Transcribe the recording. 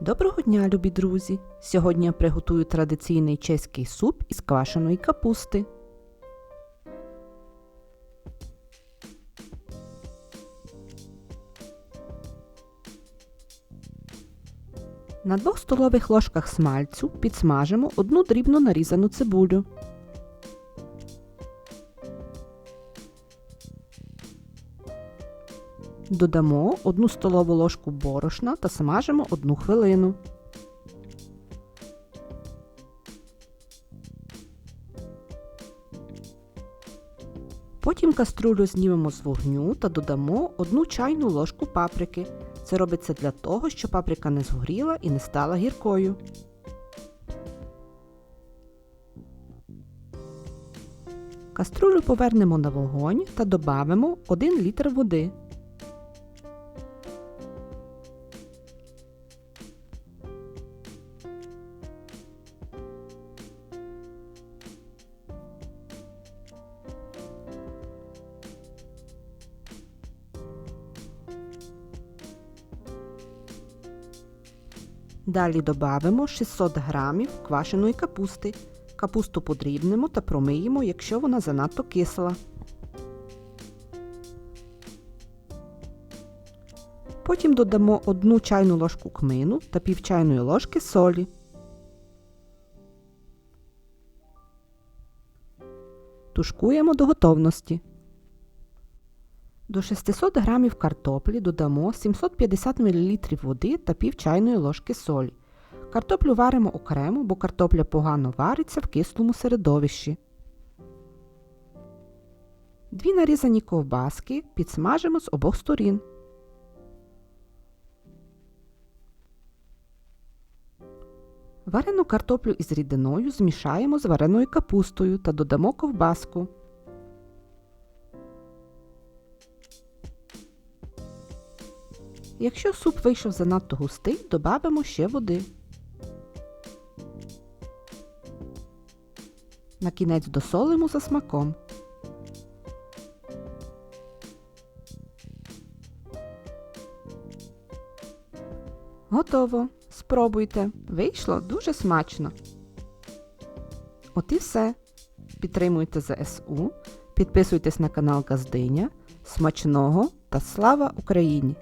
Доброго дня, любі друзі! Сьогодні я приготую традиційний чеський суп із квашеної капусти. На двох столових ложках смальцю підсмажимо одну дрібно нарізану цибулю. Додамо одну столову ложку борошна та смажимо одну хвилину. Потім каструлю знімемо з вогню та додамо одну чайну ложку паприки. Це робиться для того, щоб паприка не згоріла і не стала гіркою. Каструлю повернемо на вогонь та додамо 1 літр води. Далі додамо 600 грамів квашеної капусти. Капусту подрібнемо та промиємо, якщо вона занадто кисла. Потім додамо 1 чайну ложку кмину та пів чайної ложки солі. Тушкуємо до готовності. До 600 г картоплі додамо 750 мл води та пів чайної ложки солі. Картоплю варимо окремо, бо картопля погано вариться в кислому середовищі. Дві нарізані ковбаски підсмажимо з обох сторін. Варену картоплю із рідиною змішаємо з вареною капустою та додамо ковбаску. Якщо суп вийшов занадто густий, додамо ще води. На кінець досолимо за смаком. Готово. Спробуйте. Вийшло дуже смачно. От і все. Підтримуйте ЗСУ, підписуйтесь на канал Газдиня. Смачного та слава Україні!